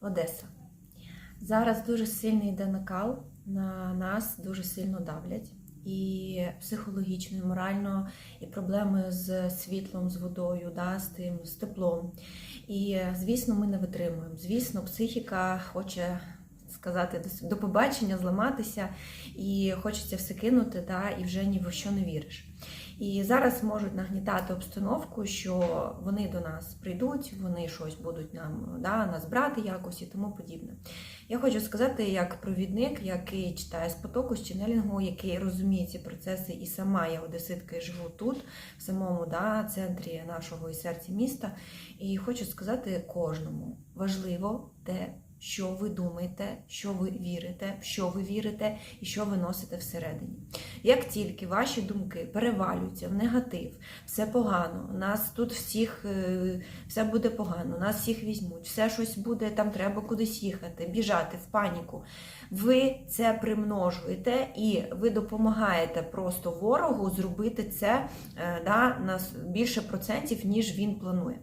Одеса. Зараз дуже сильний йде накал, на нас дуже сильно давлять. І психологічно, і морально, і проблеми з світлом, з водою, да, з тим, з теплом. І, звісно, ми не витримуємо. Звісно, психіка хоче сказати до- побачення, зламатися, і хочеться все кинути, да, і вже ні в що не віриш. І зараз можуть нагнітати обстановку, що вони до нас прийдуть, вони щось будуть нам да, нас брати якось і тому подібне. Я хочу сказати, як провідник, який читає з потоку, з ченелінгу, який розуміє ці процеси, і сама я одеситка і живу тут, в самому да, центрі нашого і серці міста. І хочу сказати кожному важливо те, що ви думаєте, що ви вірите, в що ви вірите і що ви носите всередині. Як тільки ваші думки перевалюються в негатив, все погано, нас тут всіх е, все буде погано, нас всіх візьмуть, все щось буде, там треба кудись їхати, біжати в паніку. Ви це примножуєте і ви допомагаєте просто ворогу зробити це е, да, на більше процентів, ніж він планує.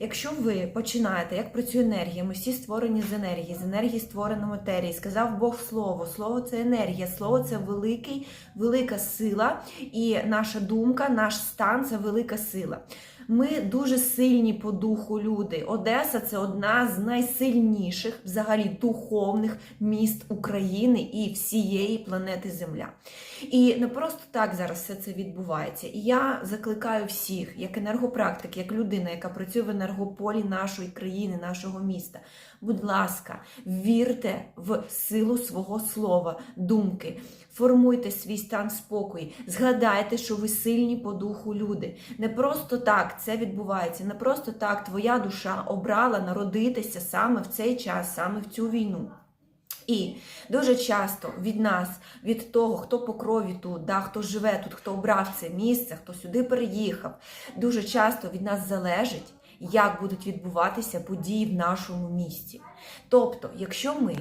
Якщо ви починаєте, як працює енергія, ми всі створені з енергії, з енергії створено матерії. Сказав Бог слово. Слово це енергія, слово це великий, велика сила, і наша думка, наш стан це велика сила. Ми дуже сильні по духу люди. Одеса це одна з найсильніших, взагалі духовних міст України і всієї планети Земля. І не просто так зараз все це відбувається. І я закликаю всіх, як енергопрактик, як людина, яка працює в енергополі нашої країни, нашого міста. Будь ласка, вірте в силу свого слова, думки. Формуйте свій стан спокою, згадайте, що ви сильні по духу люди. Не просто так це відбувається, не просто так твоя душа обрала народитися саме в цей час, саме в цю війну. І дуже часто від нас, від того, хто по крові тут, да, хто живе тут, хто обрав це місце, хто сюди переїхав, дуже часто від нас залежить, як будуть відбуватися події в нашому місті. Тобто, якщо ми,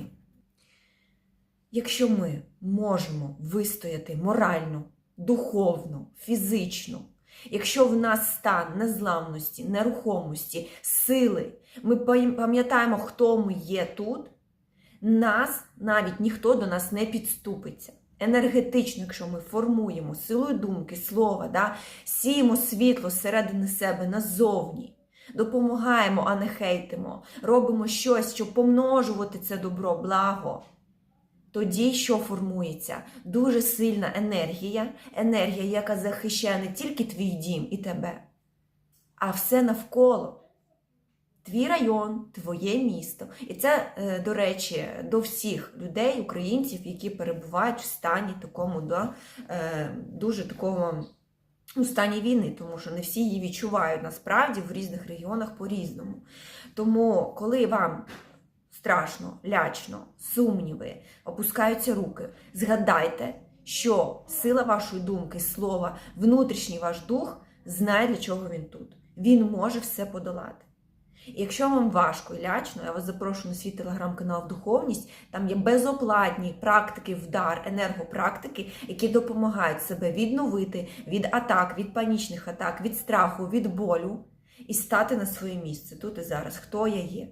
якщо ми можемо вистояти морально, духовно, фізично, якщо в нас стан незламності, нерухомості, сили, ми пам'ятаємо, хто ми є тут нас навіть ніхто до нас не підступиться. Енергетично, якщо ми формуємо силою думки, слова, да, сіємо світло зсередини себе назовні, допомагаємо, а не хейтимо, робимо щось, щоб помножувати це добро, благо. Тоді що формується? Дуже сильна енергія, енергія, яка захищає не тільки твій дім і тебе, а все навколо твій район, твоє місто. І це, е, до речі, до всіх людей, українців, які перебувають в стані такому, да, е, дуже такому ну, стані війни, тому що не всі її відчувають насправді в різних регіонах по-різному. Тому, коли вам страшно, лячно, сумніви, опускаються руки, згадайте, що сила вашої думки, слова, внутрішній ваш дух знає, для чого він тут. Він може все подолати. І якщо вам важко і лячно, я вас запрошую на свій телеграм-канал Духовність. Там є безоплатні практики вдар, енергопрактики, які допомагають себе відновити від атак, від панічних атак, від страху, від болю і стати на своє місце тут і зараз. Хто я є?